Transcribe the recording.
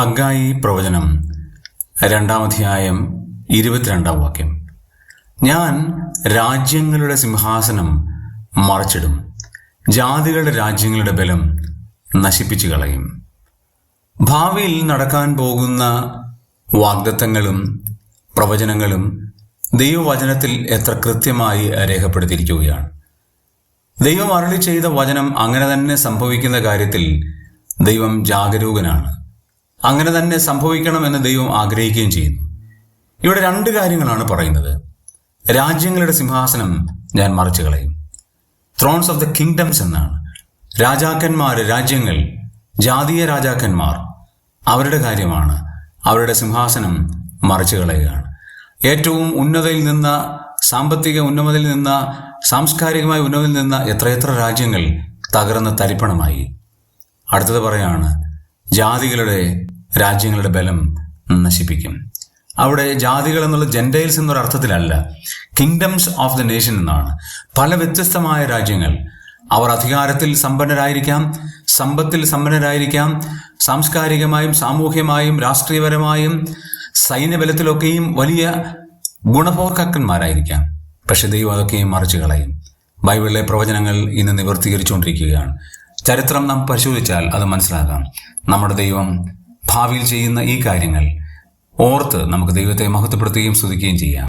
ഹഗായി പ്രവചനം രണ്ടാമധ്യായം ഇരുപത്തിരണ്ടാം വാക്യം. ഞാൻ രാജ്യങ്ങളുടെ സിംഹാസനം മറച്ചിടും ജാതികളുടെ രാജ്യങ്ങളുടെ ബലം നശിപ്പിച്ചു കളയും ഭാവിയിൽ നടക്കാൻ പോകുന്ന വാഗ്ദത്തങ്ങളും പ്രവചനങ്ങളും ദൈവവചനത്തിൽ എത്ര കൃത്യമായി രേഖപ്പെടുത്തിയിരിക്കുകയാണ്. ദൈവം അരളി ചെയ്ത വചനം അങ്ങനെ തന്നെ സംഭവിക്കുന്ന കാര്യത്തിൽ ദൈവം ജാഗരൂകനാണ്. അങ്ങനെ തന്നെ സംഭവിക്കണമെന്ന് ദൈവം ആഗ്രഹിക്കുകയും ചെയ്യുന്നു. ഇവിടെ രണ്ട് കാര്യങ്ങളാണ് പറയുന്നത്. രാജ്യങ്ങളുടെ സിംഹാസനം ഞാൻ മറിച്ചു കളയും. ത്രോൺസ് ഓഫ് ദ കിങ്ഡംസ് എന്നാണ്. രാജാക്കന്മാർ രാജ്യങ്ങൾ ജാതീയ രാജാക്കന്മാർ അവരുടെ കാര്യമാണ്. അവരുടെ സിംഹാസനം മറിച്ചു കളയുകയാണ്. ഏറ്റവും ഉന്നതയിൽ നിന്ന സാമ്പത്തിക ഉന്നമതിൽ നിന്ന സാംസ്കാരികമായ ഉന്നമതിൽ നിന്ന എത്രയെത്ര രാജ്യങ്ങൾ തകർന്ന് തരിപ്പണമായി. അടുത്തത് പറയാണ് ജാതികളുടെ രാജ്യങ്ങളുടെ ബലം നശിപ്പിക്കും. അവിടെ ജാതികൾ എന്നുള്ള ജെൻഡൈൽസ് എന്നൊരു അർത്ഥത്തിലല്ല കിങ്ഡംസ് ഓഫ് ദ നേഷൻ എന്നാണ്. പല വ്യത്യസ്തമായ രാജ്യങ്ങൾ. അവർ അധികാരത്തിൽ സമ്പന്നരായിരിക്കാം സമ്പത്തിൽ സമ്പന്നരായിരിക്കാം സാംസ്കാരികമായും സാമൂഹ്യമായും രാഷ്ട്രീയപരമായും സൈന്യബലത്തിലൊക്കെയും വലിയ ഗുണഭോക്താക്കന്മാരായിരിക്കാം പക്ഷെ ദൈവം അതൊക്കെയും മറിച്ചു കളയും. ബൈബിളിലെ പ്രവചനങ്ങൾ ഇന്ന് നിവർത്തീകരിച്ചുകൊണ്ടിരിക്കുകയാണ്. ചരിത്രം നാം പരിശോധിച്ചാൽ അത് മനസ്സിലാക്കാം നമ്മുടെ ദൈവം ഭാവിയിൽ ചെയ്യുന്ന ഈ കാര്യങ്ങൾ ഓർത്ത് നമുക്ക് ദൈവത്തെ മഹത്വപ്പെടുത്തുകയും സ്തുതിക്കുകയും ചെയ്യാം.